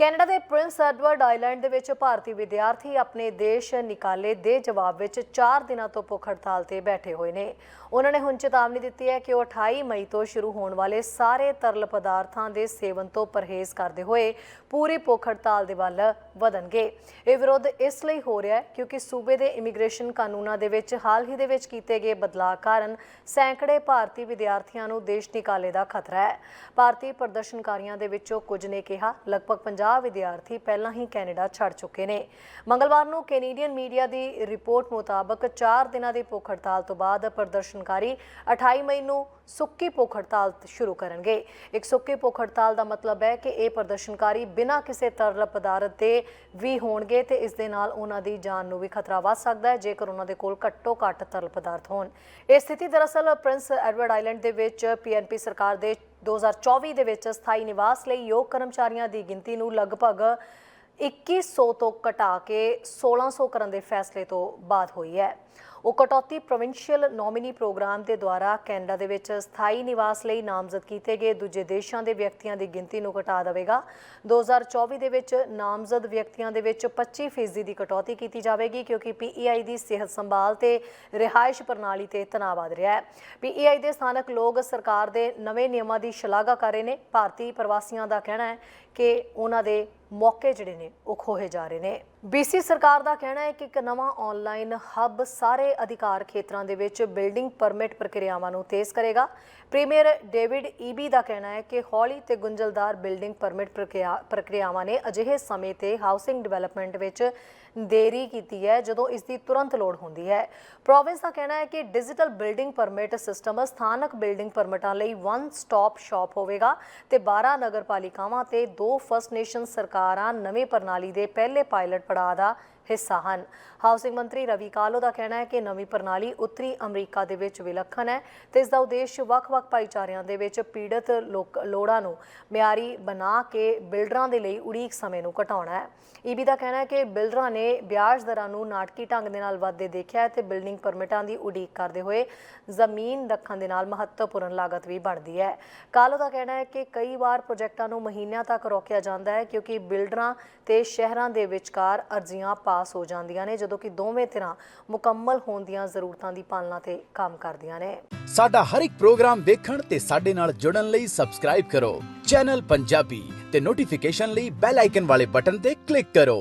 Canada ਦੇ Prince Edward island ਦੇ ਵਿੱਚ ਭਾਰਤੀ ਵਿਦਿਆਰਥੀ ਆਪਣੇ ਦੇਸ਼ ਨਿਕਾਲੇ ਦੇ ਜਵਾਬ ਵਿੱਚ 4 ਦਿਨਾਂ ਤੋਂ ਭੁੱਖ ਹੜਤਾਲ ਤੇ ਬੈਠੇ ਹੋਏ ਨੇ। ਉਹਨਾਂ ਨੇ ਹੁਣ ਚੇਤਾਵਨੀ ਦਿੱਤੀ ਹੈ ਕਿ ਉਹ 28 ਮਈ ਤੋਂ ਸ਼ੁਰੂ ਹੋਣ ਵਾਲੇ ਸਾਰੇ ਤਰਲ ਪਦਾਰਥਾਂ ਦੇ ਸੇਵਨ ਤੋਂ ਪਰਹੇਜ਼ ਕਰਦੇ ਹੋਏ ਪੂਰੀ ਭੁੱਖ ਹੜਤਾਲ ਦੇ ਵੱਲ ਵਧਣਗੇ। ਇਹ ਵਿਰੋਧ ਇਸ ਲਈ ਹੋ ਰਿਹਾ ਹੈ ਕਿਉਂਕਿ ਸੂਬੇ ਦੇ ਇਮੀਗ੍ਰੇਸ਼ਨ ਕਾਨੂੰਨਾਂ ਦੇ ਵਿੱਚ ਹਾਲ ਹੀ ਦੇ ਵਿੱਚ ਕੀਤੇ ਗਏ ਬਦਲਾਅ ਕਾਰਨ ਸੈਂਕੜੇ ਭਾਰਤੀ ਵਿਦਿਆਰਥੀਆਂ ਨੂੰ ਦੇਸ਼ ਨਿਕਾਲੇ ਦਾ ਖਤਰਾ ਹੈ। ਭਾਰਤੀ ਪ੍ਰਦਰਸ਼ਨਕਾਰੀਆਂ ਦੇ ਵਿੱਚੋਂ ਕੁਝ ਨੇ ਕਿਹਾ, ਲਗਭਗ 50 ਵਿਦਿਆਰਥੀ ਪਹਿਲਾਂ ਹੀ ਕੈਨੇਡਾ ਛੱਡ ਚੁੱਕੇ ਨੇ। ਮੰਗਲਵਾਰ ਨੂੰ ਕੈਨੇਡੀਅਨ ਮੀਡੀਆ ਦੀ ਰਿਪੋਰਟ ਮੁਤਾਬਕ 4 ਦਿਨਾਂ ਦੀ ਭੁੱਖ ਹੜਤਾਲ ਤੋਂ ਬਾਅਦ ਪ੍ਰਦਰਸ਼ਨਕਾਰੀ 28 ਮਈ ਨੂੰ ਸੁੱਕੀ ਭੁੱਖ ਹੜਤਾਲ ਸ਼ੁਰੂ ਕਰਨਗੇ। ਇੱਕ ਸੁੱਕੀ ਭੁੱਖ ਹੜਤਾਲ ਦਾ ਮਤਲਬ ਹੈ ਕਿ ਇਹ ਪ੍ਰਦਰਸ਼ਨਕਾਰੀ ਬਿਨਾਂ ਕਿਸੇ ਤਰਲ ਪਦਾਰਥ ਦੇ ਵੀ ਹੋਣਗੇ ਤੇ ਇਸ ਦੇ ਨਾਲ ਉਹਨਾਂ ਦੀ ਜਾਨ ਨੂੰ ਵੀ ਖਤਰਾ ਵੱਧ ਸਕਦਾ ਹੈ, ਜੇਕਰ ਉਹਨਾਂ ਦੇ ਕੋਲ ਘੱਟੋ ਘੱਟ ਤਰਲ ਪਦਾਰਥ ਹੋਣ। ਇਹ ਸਥਿਤੀ ਦਰਅਸਲ ਪ੍ਰਿੰਸ ਐਡਵਰਡ ਆਈਲੈਂਡ ਦੇ ਵਿੱਚ ਪੀਐਨਪੀ ਸਰਕਾਰ ਦੇ 2024 ਦੇ ਵਿੱਚ ਸਥਾਈ ਨਿਵਾਸ ਲਈ ਯੋਗ ਕਰਮਚਾਰੀਆਂ ਦੀ ਗਿਣਤੀ ਨੂੰ ਲਗਭਗ 2100 ਤੋਂ ਘਟਾ ਕੇ 1600 ਕਰਨ ਦੇ ਫੈਸਲੇ ਤੋਂ ਬਾਅਦ ਹੋਈ ਹੈ। ਉਹ ਕਟੌਤੀ ਪ੍ਰੋਵਿੰਸ਼ੀਅਲ ਨੋਮਿਨੀ ਪ੍ਰੋਗਰਾਮ ਦੇ ਦੁਆਰਾ ਕੈਨੇਡਾ ਦੇ ਵਿੱਚ ਸਥਾਈ ਨਿਵਾਸ ਲਈ ਨਾਮਜ਼ਦ ਕੀਤੇ ਗਏ ਦੂਜੇ ਦੇਸ਼ਾਂ ਦੇ ਵਿਅਕਤੀਆਂ ਦੀ ਗਿਣਤੀ ਨੂੰ ਘਟਾ ਦੇਵੇਗਾ। 2024 ਦੇ ਵਿੱਚ ਨਾਮਜ਼ਦ ਵਿਅਕਤੀਆਂ ਦੇ ਵਿੱਚ 25% ਦੀ ਕਟੌਤੀ ਕੀਤੀ ਜਾਵੇਗੀ ਕਿਉਂਕਿ ਪੀਈਆਈ ਦੀ ਸਿਹਤ ਸੰਭਾਲ ਤੇ ਰਿਹਾਇਸ਼ ਪ੍ਰਣਾਲੀ ਤੇ ਤਣਾਅ ਵਧ ਰਿਹਾ ਹੈ। ਪੀਈਆਈ ਦੇ ਸਥਾਨਕ ਲੋਕ ਸਰਕਾਰ ਦੇ ਨਵੇਂ ਨਿਯਮਾਂ ਦੀ ਸ਼ਲਾਘਾ ਕਰ ਰਹੇ ਨੇ। ਭਾਰਤੀ ਪ੍ਰਵਾਸੀਆਂ ਦਾ ਕਹਿਣਾ ਹੈ ਕਿ ਉਹਨਾਂ ਦੇ ਮੌਕੇ ਜਿਹੜੇ ਨੇ ਉਹ ਖੋਹੇ ਜਾ ਰਹੇ ਨੇ। ਬੀਸੀ ਸਰਕਾਰ ਦਾ ਕਹਿਣਾ ਹੈ ਕਿ ਇੱਕ ਨਵਾਂ ਆਨਲਾਈਨ ਹੱਬ ਸਾਰੇ ਅਧਿਕਾਰ ਖੇਤਰਾਂ ਦੇ ਵਿੱਚ ਬਿਲਡਿੰਗ ਪਰਮਿਟ ਪ੍ਰਕਿਰਿਆਵਾਂ ਨੂੰ ਤੇਜ਼ ਕਰੇਗਾ। ਪ੍ਰੀਮੀਅਰ ਡੇਵਿਡ ਈਬੀ ਦਾ ਕਹਿਣਾ ਹੈ ਕਿ ਹੌਲੀ ਤੇ ਗੁੰਝਲਦਾਰ ਬਿਲਡਿੰਗ ਪਰਮਿਟ ਪ੍ਰਕਿਰਿਆ- ਪ੍ਰਕਿਰਿਆਵਾਂ ਨੇ ਅਜਿਹੇ ਸਮੇਂ ਤੇ ਹਾਊਸਿੰਗ ਡਿਵੈਲਪਮੈਂਟ ਵਿੱਚ ਦੇਰੀ ਕੀਤੀ ਹੈ, ਜਦੋਂ ਇਸ ਦੀ ਤੁਰੰਤ ਲੋੜ ਹੁੰਦੀ ਹੈ। ਪ੍ਰੋਵਿੰਸ ਦਾ ਕਹਿਣਾ ਹੈ ਕਿ ਡਿਜੀਟਲ ਬਿਲਡਿੰਗ ਪਰਮਿਟ ਸਿਸਟਮ ਸਥਾਨਕ ਬਿਲਡਿੰਗ ਪਰਮਿਟਾਂ ਲਈ ਵਨ ਸਟਾਪ ਸ਼ਾਪ ਹੋਵੇਗਾ ਤੇ 12 ਨਗਰਪਾਲਿਕਾਵਾਂ ਤੇ ਦੋ ਫਸਟ ਨੇਸ਼ਨ ਸਰਕਾਰਾਂ ਨਵੇਂ ਪ੍ਰਣਾਲੀ ਦੇ ਪਹਿਲੇ ਪਾਇਲਟ ਪੜਾਅ ਦਾ ਹਿੱਸਾ ਹਨ। ਹਾਊਸਿੰਗ ਮੰਤਰੀ ਰਵੀ ਕਾਲੋ ਦਾ ਕਹਿਣਾ ਹੈ ਕਿ ਨਵੀਂ ਪ੍ਰਣਾਲੀ ਉੱਤਰੀ ਅਮਰੀਕਾ ਦੇ ਵਿੱਚ ਵਿਲੱਖਣ ਹੈ ਤੇ ਇਸ ਦਾ ਉਦੇਸ਼ ਵੱਖ-ਵੱਖ ਭਾਈਚਾਰਿਆਂ ਦੇ ਵਿੱਚ ਪੀੜਤ ਲੋਕ ਲੋੜਾਂ ਨੂੰ ਮਿਆਰੀ ਬਣਾ ਕੇ ਬਿਲਡਰਾਂ ਦੇ ਲਈ ਉਡੀਕ ਸਮੇਂ ਨੂੰ ਘਟਾਉਣਾ ਹੈ। ਈਬੀ ਦਾ ਕਹਿਣਾ ਹੈ ਕਿ ਬਿਲਡਰਾਂ ਨੇ ਵਿਆਜ ਦਰਾਂ ਨੂੰ ਨਾਟਕੀ ਢੰਗ ਦੇ ਨਾਲ ਵੱਧਦੇ ਦੇਖਿਆ ਹੈ ਤੇ ਬਿਲਡਿੰਗ ਪਰਮਿਟਾਂ ਦੀ ਉਡੀਕ ਕਰਦੇ ਹੋਏ ਜ਼ਮੀਨ ਰੱਖਣ ਦੇ ਨਾਲ ਮਹੱਤਵਪੂਰਨ ਲਾਗਤ ਵੀ ਬਣਦੀ ਹੈ। ਕਾਲੋ ਦਾ ਕਹਿਣਾ ਹੈ ਕਿ ਕਈ ਵਾਰ ਪ੍ਰੋਜੈਕਟਾਂ ਨੂੰ ਮਹੀਨਿਆਂ ਤੱਕ ਰੋਕਿਆ ਜਾਂਦਾ ਹੈ ਕਿਉਂਕਿ ਬਿਲਡਰਾਂ ਤੇ ਸ਼ਹਿਰਾਂ ਦੇ ਵਿਚਕਾਰ ਅਰਜ਼ੀਆਂ ਪਾਸ ਹੋ ਜਾਂਦੀਆਂ ਨੇ, ਜਦੋਂ ਕਿ ਦੋਵੇਂ ਧਿਰਾਂ ਮੁਕੰਮਲ ਹੋਣ ਦੀਆਂ ਜ਼ਰੂਰਤਾਂ ਦੀ ਪਾਲਣਾ ਤੇ ਕੰਮ ਕਰਦੀਆਂ ਨੇ। ਸਾਡਾ ਹਰ ਇੱਕ ਪ੍ਰੋਗਰਾਮ ਦੇਖਣ ਤੇ ਸਾਡੇ ਨਾਲ ਜੁੜਨ ਲਈ ਸਬਸਕ੍ਰਾਈਬ ਕਰੋ। ਚੈਨਲ ਪੰਜਾਬੀ ਤੇ ਨੋਟੀਫਿਕੇਸ਼ਨ ਲਈ ਬੈਲ ਆਈਕਨ ਵਾਲੇ ਬਟਨ ਤੇ ਕਲਿੱਕ ਕਰੋ।